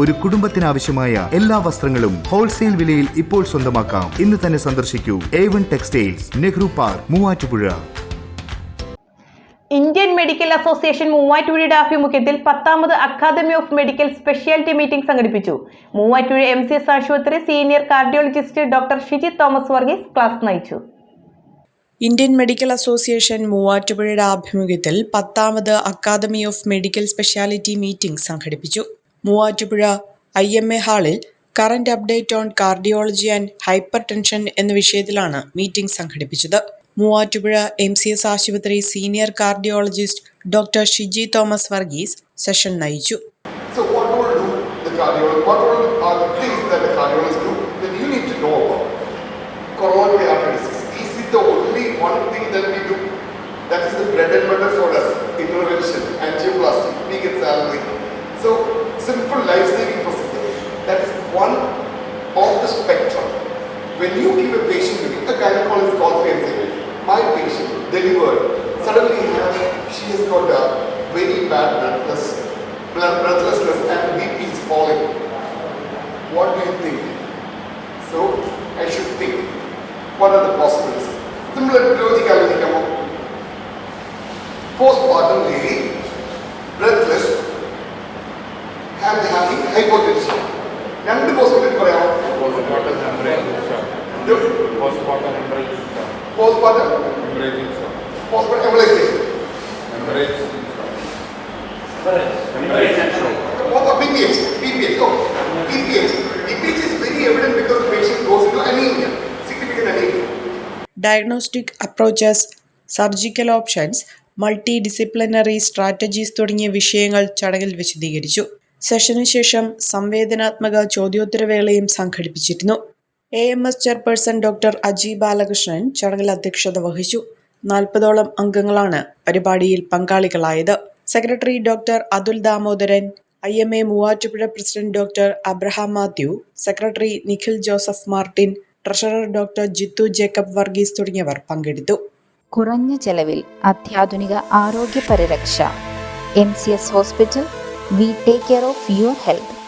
ഒരു കുടുംബത്തിനാവശ്യമായ എല്ലാ വസ്ത്രങ്ങളും ഹോൾസെയിൽ വിലയിൽ ഇപ്പോൾ സ്വന്തമാക്കാം. ഇന്ന് തന്നെ സന്ദർശിക്കൂ. A one textiles Nehru park Muvattupuzha. Indian medical association മൂവാറ്റുപുഴയുടെ ആഭിമുഖ്യത്തിൽ പത്താമത് academy of medical speciality meeting സംഘടിപ്പിച്ചു. മൂവാറ്റുപുഴ എം സി എസ് ആശുപത്രി senior cardiologist doctor Shiji Thomas Varghese class നയിച്ചു. ഇന്ത്യൻ മെഡിക്കൽ അസോസിയേഷൻ മൂവാറ്റുപുഴയുടെ ആഭിമുഖ്യത്തിൽ പത്താമത് academy of medical speciality meeting സംഘടിപ്പിച്ചു. Muvattupuzha I M A ഹാളിൽ current update on cardiology and hypertension എന്ന വിഷയത്തിലാണ് മീറ്റിംഗ് സംഘടിപ്പിച്ചത് മൂവാറ്റുപുഴ എം സി എസ് ആശുപത്രി senior cardiologist doctor Shiji Thomas Varghese session നയിച്ചു So what simple life-saving procedure. That is one of the spectrum. When you give a patient, if the gynecologist calls me and says, my patient delivered, suddenly she has got a very bad breathless, breathlessness and BP is falling. What do you think? So, I should think, what are the possibilities? Similar logic I will. Postpartum lady, breathless, is very evident because the patient goes into anemia, significant anemia. Diagnostic approaches surgical options multidisciplinary strategies തുടങ്ങിയ വിഷയങ്ങൾ ചടങ്ങിൽ വിശദീകരിച്ചു സെഷനു ശേഷം സംവേദനാത്മക ചോദ്യോത്തരവേളയും സംഘടിപ്പിച്ചിരുന്നു. A M S chairperson doctor Aji Balakrishnan ചടങ്ങിൽ അധ്യക്ഷത വഹിച്ചു. നാൽപ്പതോളം അംഗങ്ങളാണ് പരിപാടിയിൽ പങ്കാളികളായത്. Secretary doctor Atul Damodaran I M A Muvattupuzha president doctor Abraham Mathew secretary Nikhil Joseph Martin treasurer doctor Jithu Jacob Varghese തുടങ്ങിയവർ പങ്കെടുത്തു. കുറഞ്ഞ ചെലവിൽ അത്യാധുനിക ആരോഗ്യ പരിരക്ഷ M C S hospital We take care of your health.